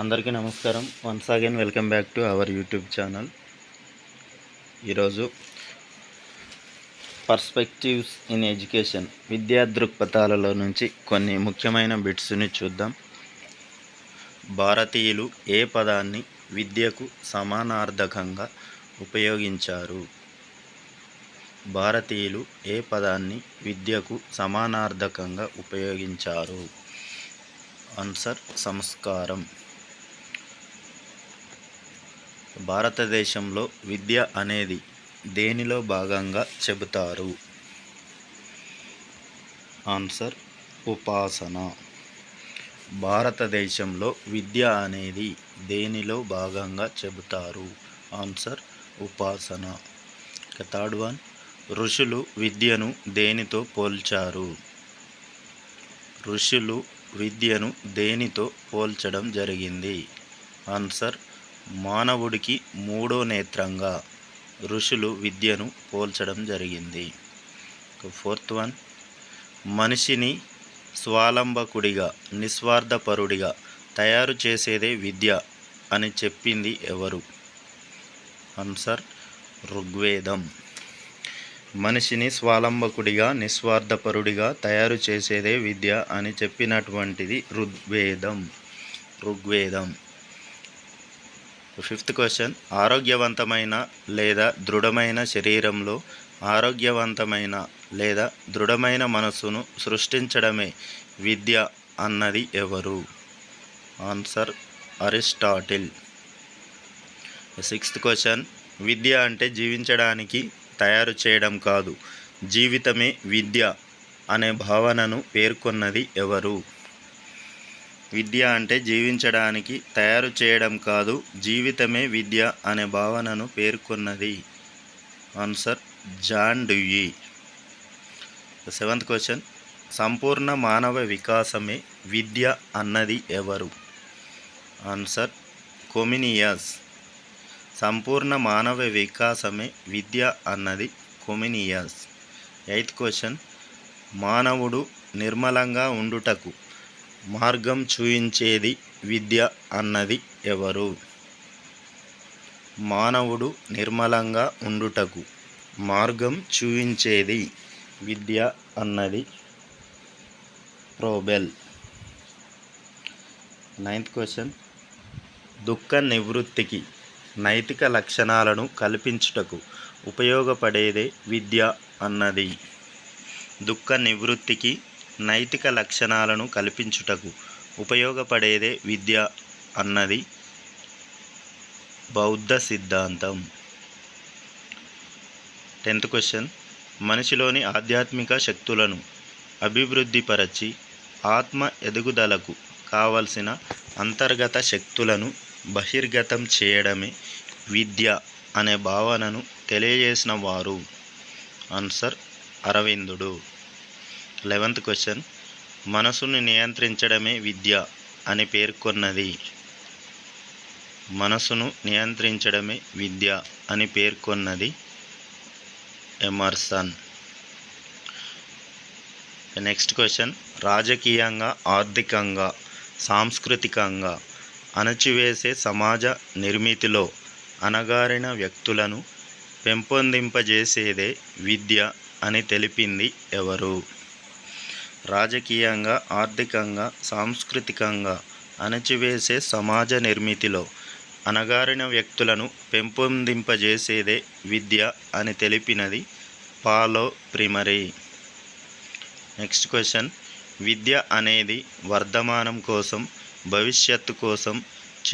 అందరికీ నమస్కారం. Once again welcome back to our YouTube channel ఈరోజు పర్స్పెక్టివ్స్ ఇన్ ఎడ్యుకేషన్ విద్యా దృక్పథాలలో నుంచి కొన్ని ముఖ్యమైన బిట్స్ని చూద్దాం. భారతీయులు ఏ పదాన్ని విద్యకు సమానార్థకంగా ఉపయోగించారు? భారతీయులు ఏ పదాన్ని విద్యకు సమానార్థకంగా ఉపయోగించారు? ఆన్సర్ సంస్కారం. భారతదేశంలో విద్య అనేది దేనిలో భాగంగా చెబుతారు? ఆన్సర్ ఉపాసన. భారతదేశంలో విద్య అనేది దేనిలో భాగంగా చెబుతారు? ఆన్సర్ ఉపాసన. థర్డ్ వన్ ఋషులు విద్యను దేనితో పోల్చారు? ఋషులు విద్యను దేనితో పోల్చడం జరిగింది? ఆన్సర్ మానవుడికి మూడో నేత్రంగా ఋషులు విద్యను పోల్చడం జరిగింది. Fourth one. మనిషిని స్వాలంబకుడిగా నిస్వార్థపరుడిగా తయారు చేసేదే విద్య అని చెప్పింది ఎవరు? ఆన్సర్ ఋగ్వేదం. మనిషిని స్వాలంబకుడిగా నిస్వార్థపరుడిగా తయారు చేసేదే విద్య అని చెప్పినటువంటిది ఋగ్వేదం. ఋగ్వేదం. Fifth question. ఆరోగ్యవంతమైన లేదా దృఢమైన శరీరంలో ఆరోగ్యవంతమైన లేదా దృఢమైన మనస్సును సృష్టించడమే విద్య అన్నది ఎవరు? Answer Aristotle. Sixth question. విద్య అంటే జీవించడానికి తయారు చేయడం కాదు. జీవితమే విద్య అనే భావనను పేర్కొన్నది ఎవరు? విద్య అంటే జీవించడానికి తయారు చేయడం కాదు జీవితమే విద్య అనే భావనను పేర్కొన్నది. Answer John Dewey. Seventh question. సంపూర్ణ మానవ వికాసమే విద్య అన్నది ఎవరు? Answer Comenius. సంపూర్ణ మానవ వికాసమే విద్య అన్నది కొమినియస్. Eighth question. మానవుడు నిర్మలంగా ఉండుటకు మార్గం చూయించేది విద్య అన్నది ఎవరు? మానవుడు నిర్మలంగా ఉండుటకు మార్గం చూయించేది విద్య అన్నది ప్రోబెల్. నైన్త్ క్వశ్చన్ దుఃఖ నివృత్తికి నైతిక లక్షణాలను కల్పించుటకు ఉపయోగపడేదే విద్య అన్నది. దుఃఖ నివృత్తికి నైతిక లక్షణాలను కల్పించుటకు ఉపయోగపడేదే విద్య అన్నది బౌద్ధ సిద్ధాంతం. Tenth question. మనిషిలోని ఆధ్యాత్మిక శక్తులను అభివృద్ధిపరచి ఆత్మ ఎదుగుదలకు కావలసిన అంతర్గత శక్తులను బహిర్గతం చేయడమే విద్య అనే భావనను తెలియజేసిన వారు. ఆన్సర్ అరవిందుడు. Eleventh question. మనసును నియంత్రించడమే విద్య అని పేర్కొన్నది మనసును నియంత్రించడమే విద్య అని పేర్కొన్నది ఎమర్సన్. Next question. రాజకీయంగా ఆర్థికంగా సాంస్కృతికంగా అణచివేసే సమాజ నిర్మితిలో అణగారిన వ్యక్తులను పెంపొందింపజేసేదే విద్య అని తెలిపింది ఎవరు? రాజకీయంగా ఆర్థికంగా సాంస్కృతికంగా అణచివేసే సమాజ నిర్మితిలో అణగారిన వ్యక్తులను పెంపొందింపజేసేదే విద్య అని తెలిపినది పాలో ప్రిమరీ. Next question. విద్య అనేది వర్ధమానం కోసం భవిష్యత్తు కోసం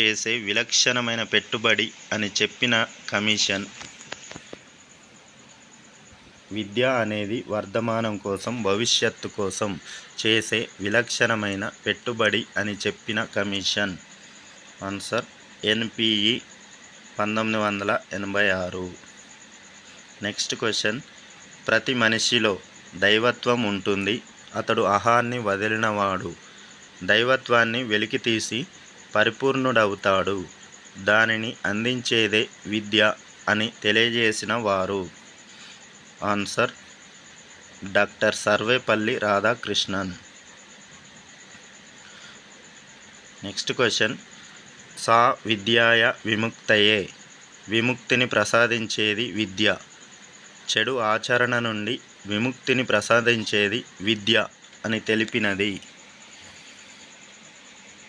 చేసే విలక్షణమైన పెట్టుబడి అని చెప్పిన కమిషన్. విద్య అనేది వర్ధమానం కోసం భవిష్యత్తు కోసం చేసే విలక్షణమైన పెట్టుబడి అని చెప్పిన కమిషన్. ఆన్సర్ ఎన్పిఈ పంతొమ్మిది వందల ఎనభై ఆరు. నెక్స్ట్ క్వశ్చన్ ప్రతి మనిషిలో దైవత్వం ఉంటుంది. అతడు అహాన్ని వదిలినవాడు. దైవత్వాన్ని వెలికితీసి పరిపూర్ణుడవుతాడు. దానిని అందించేదే విద్య అని తెలియజేసిన వారు. Answer doctor Sarvepalli Radhakrishnan. Next question సా విద్యాయ విముక్తయే? విముక్తిని ప్రసాదించేది విద్య. చెడు ఆచరణ నుండి విముక్తిని ప్రసాదించేది విద్య అని తెలిపినది.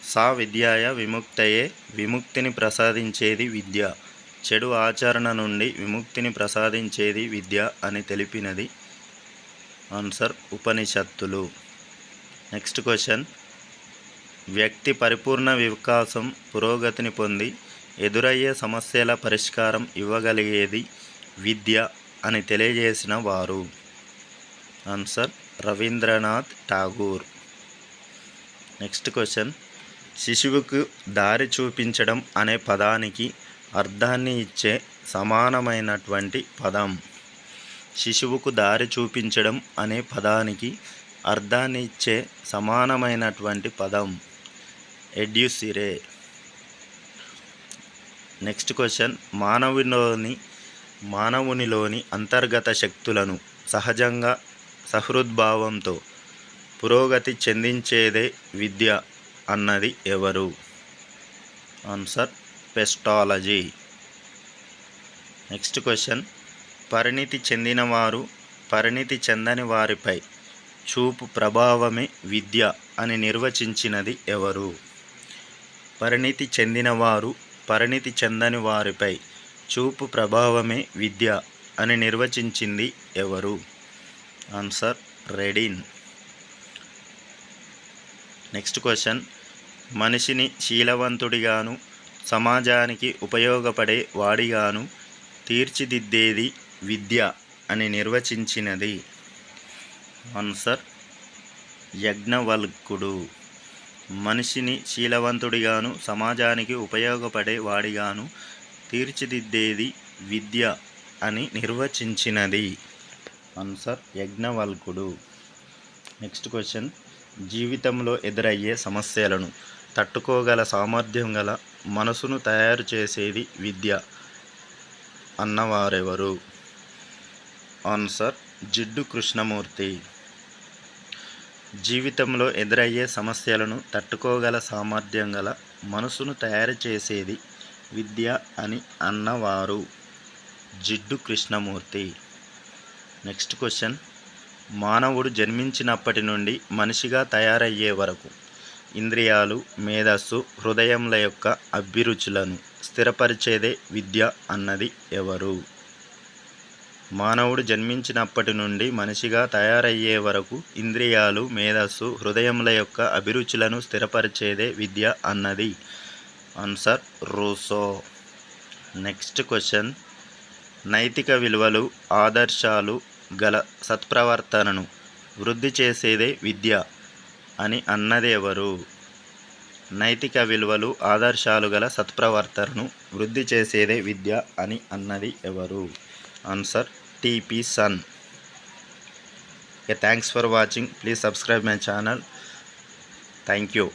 సా విద్యాయ విముక్తయే? విముక్తిని ప్రసాదించేది విద్య. చెడు ఆచరణ నుండి విముక్తిని ప్రసాదించేది విద్య అని తెలిపినది ఆన్సర్ ఉపనిషత్తులు. Next question. వ్యక్తి పరిపూర్ణ వికాసం పురోగతిని పొంది ఎదురయ్యే సమస్యల పరిష్కారం ఇవ్వగలిగేది విద్య అని తెలియజేసిన వారు. Answer Rabindranath Tagore. Next question. శిశువుకు దారి చూపించడం అనే పదానికి అర్థాన్ని ఇచ్చే సమానమైనటువంటి పదం. శిశువుకు దారి చూపించడం అనే పదానికి అర్థాన్ని ఇచ్చే సమానమైనటువంటి పదం. ఎడ్యుసిరే. Next question. మానవునిలోని మానవునిలోని అంతర్గత శక్తులను సహజంగా సహృద్భావంతో పురోగతి చెందించేదే విద్య అన్నది ఎవరు? ఆన్సర్. పెస్టాలజీ నెక్స్ట్ క్వశ్చన్ పరిణితి చెందినవారు పరిణితి చెందని వారిపై చూపు ప్రభావమే విద్య అని నిర్వచించినది ఎవరు? పరిణితి చెందినవారు పరిణితి చెందని వారిపై చూపు ప్రభావమే విద్య అని నిర్వచించింది ఎవరు? ఆన్సర్ రెడిన్ నెక్స్ట్ క్వశ్చన్ మనిషిని శీలవంతుడిగాను సమాజానికి ఉపయోగపడే వాడిగాను తీర్చిదిద్దేది విద్య అని నిర్వచించినది. ఆన్సర్ యజ్ఞవల్కుడు. మనిషిని శీలవంతుడిగాను సమాజానికి ఉపయోగపడే వాడిగాను తీర్చిదిద్దేది విద్య అని నిర్వచించినది. ఆన్సర్ యజ్ఞవల్కుడు. నెక్స్ట్ క్వశ్చన్ జీవితంలో ఎదురయ్యే సమస్యలను తట్టుకోగల సామర్థ్యం గల మనసును తయారు చేసేది విద్య. అన్నవారెవరు? ఆన్సర్ జిడ్డు కృష్ణమూర్తి. జీవితంలో ఎదురయ్యే సమస్యలను తట్టుకోగల సామర్థ్యం గల మనసును తయారు చేసేది విద్య అని అన్నవారు. జిడ్డు కృష్ణమూర్తి. Next question. మానవుడు జన్మించినప్పటి నుండి మనిషిగా తయారయ్యే వరకు ఇంద్రియాలు మేధస్సు హృదయంల యొక్క అభిరుచులను స్థిరపరిచేదే విద్య అన్నది ఎవరు? మానవుడు జన్మించినప్పటి నుండి మనిషిగా తయారయ్యే వరకు ఇంద్రియాలు మేధస్సు హృదయముల యొక్క అభిరుచులను స్థిరపరిచేదే విద్య అన్నది. Answer Rousseau. Next question. నైతిక విలువలు ఆదర్శాలు గల సత్ప్రవర్తనను వృద్ధి చేసేదే విద్య అని అన్నది ఎవరు నైతిక విలువలు ఆదర్శాలు గల సత్ప్రవర్తనను వృద్ధి చేసేదే విద్య అని అన్నది ఎవరు? Answer TP Nunn. Thanks for watching. Please subscribe my channel. Thank you